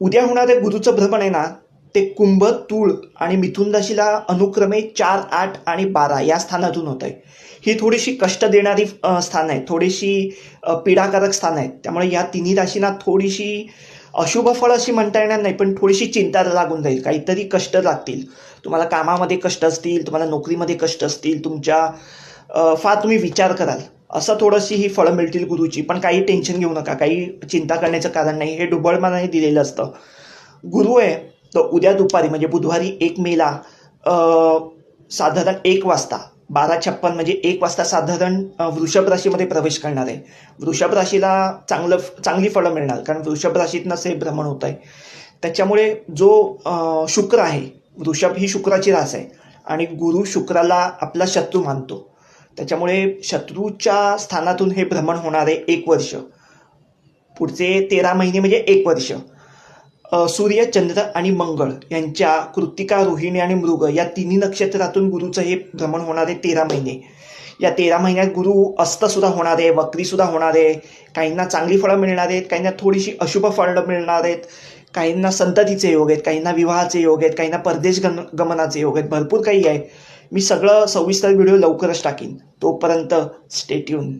उद्या होणारे गुरुचं भ्रमण आहे ना ते कुंभ तूळ आणि मिथुन राशीला अनुक्रमे चार आठ आणि बारा या स्थानातून होत आहे. ही थोडीशी कष्ट देणारी स्थान आहेत थोडीशी पीडाकारक स्थान आहेत त्यामुळे या तिन्ही राशींना थोडीशी अशुभ फळ अशी म्हणता येणार नाही पण थोडीशी चिंता लागून जाईल. काहीतरी कष्ट लागतील. तुम्हाला कामामध्ये कष्ट असतील तुम्हाला नोकरीमध्ये कष्ट असतील तुमच्या फार तुम्ही विचार कराल. असं थोडीशी ही फळं मिळतील गुरुची पण काही टेन्शन घेऊ नका काही चिंता करण्याचं कारण नाही. हे ढुबळमानाने दिलेलं असतं. गुरु आहे तर उद्या दुपारी म्हणजे बुधवारी एक मेला साधारण एक वाजता बारा छप्पन म्हणजे एक वाजता साधारण वृषभ राशीमध्ये प्रवेश करणार आहे. वृषभ राशीला चांगलं चांगली फळं मिळणार कारण वृषभ राशीतनंच हे भ्रमण होत आहे त्याच्यामुळे जो शुक्र आहे वृषभ ही शुक्राची रास आहे. आणि गुरु शुक्राला आपला शत्रू मानतो. त्याच्यामुळे शत्रूच्या स्थानातून हे भ्रमण होणार आहे एक वर्ष. पुढचे तेरा महिने म्हणजे एक वर्ष. सूर्य चंद्र आणि मंगळ यांच्या कृत्तिका रोहिणी आणि मृग या तिन्ही नक्षत्रातून गुरुचं हे भ्रमण होणार आहे तेरा महिने. या तेरा महिन्यात गुरु अस्तसुद्धा होणार आहे वक्रीसुद्धा होणार आहे. काहींना चांगली फळं मिळणार आहेत काहींना थोडीशी अशुभ फळं मिळणार आहेत. काहींना संततीचे योग आहेत काहींना विवाहाचे योग आहेत काहींना परदेश गम गमनाचे योग आहेत. भरपूर काही आहे. मी सगळं सविस्तर व्हिडिओ लवकरच टाकीन. तोपर्यंत स्टेट्यून